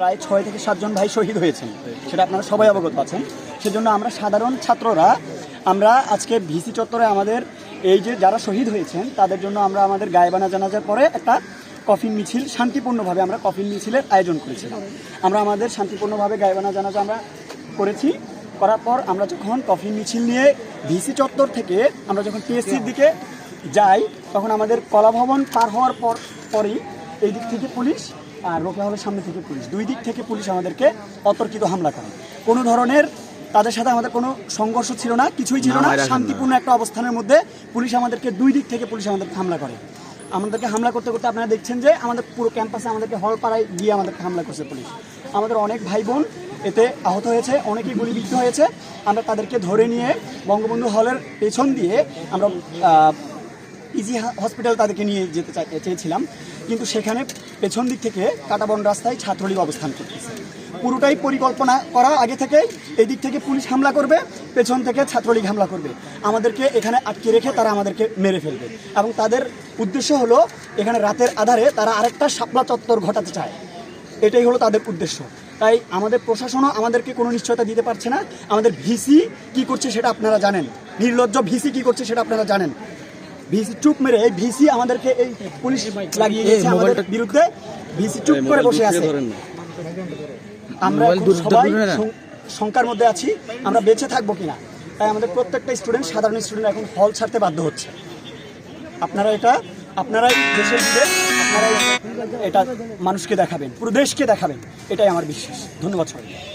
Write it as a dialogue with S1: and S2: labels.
S1: প্রায় ছয় থেকে সাতজন ভাই শহীদ হয়েছেন, সেটা আপনারা সবাই অবগত আছেন। সেজন্য আমরা সাধারণ ছাত্ররা আমরা আজকে ভিসি চত্বরে আমাদের এই যে যারা শহীদ হয়েছেন, তাদের জন্য আমরা আমাদের গায়েবানা জানাজার পরে একটা কফিন মিছিল শান্তিপূর্ণভাবে আমরা কফিন মিছিলের আয়োজন করেছিলাম। আমরা আমাদের শান্তিপূর্ণভাবে গায়েবানা জানাজা আমরা করেছি। করার পর আমরা যখন কফিন মিছিল নিয়ে ভিসি চত্বর থেকে আমরা যখন পিএসসির দিকে যাই, তখন আমাদের কলাভবন পার হওয়ার পর পরই এই দিক থেকে পুলিশ আর রোকেয়া হলের সামনে থেকে পুলিশ। দুই দিক থেকে পুলিশ আমাদেরকে অতর্কিত হামলা করে। কোনো ধরনের তাদের সাথে আমাদের কোনো সংঘর্ষ ছিল না কিছুই ছিল না শান্তিপূর্ণ একটা অবস্থানের মধ্যে পুলিশ আমাদেরকে দুই দিক থেকে পুলিশ আমাদেরকে হামলা করে। আমাদেরকে হামলা করতে করতে আপনারা দেখছেন যে আমাদের পুরো ক্যাম্পাসে আমাদেরকে হল পাড়ায় গিয়ে আমাদেরকে হামলা করছে পুলিশ। আমাদের অনেক ভাই বোন এতে আহত হয়েছে অনেকেই গুলিবিদ্ধ হয়েছে। আমরা তাদেরকে ধরে নিয়ে বঙ্গবন্ধু হলের পেছন দিয়ে আমরা ইজি হসপিটাল তাদেরকে নিয়ে যেতে চেয়েছিলাম। কিন্তু সেখানে পেছন দিক থেকে কাটাবন রাস্তায় ছাত্রলীগ অবস্থান করতেছে। পুরোটাই পরিকল্পনা করা আগে থেকে এই দিক থেকে পুলিশ হামলা করবে, পেছন থেকে ছাত্রলীগ হামলা করবে। আমাদেরকে এখানে আটকে রেখে তারা আমাদেরকে মেরে ফেলবে। এবং তাদের উদ্দেশ্য হলো, এখানে রাতের আধারে তারা আরেকটা শাপলা চত্বর ঘটাতে চায়। এটাই হলো তাদের উদ্দেশ্য। তাই আমাদের প্রশাসনও আমাদেরকে কোনো নিশ্চয়তা দিতে পারছে না। আমাদের ভিসি কি করছে সেটা আপনারা জানেন। নির্লজ্জ ভিসি কি করছে সেটা আপনারা জানেন। ভিসি চুপ মেরে এই ভিসি আমাদেরকে এই পুলিশ লাগিয়ে দিয়েছে আমাদের বিরুদ্ধে। ভিসি চুপ করে বসে আছে। আমরা সবাই শঙ্কার মধ্যে আছি আমরা বেঁচে থাকব কিনা? তাই আমাদের প্রত্যেকটা স্টুডেন্ট সাধারণ স্টুডেন্ট এখন হল ছাড়তে বাধ্য হচ্ছে। আপনারা এটা আপনারাই দেশের আপনারাই এটা মানুষকে দেখাবেন পুরো দেশকে দেখাবেন। এটাই আমার বিশ্বাস। ধন্যবাদ সবাই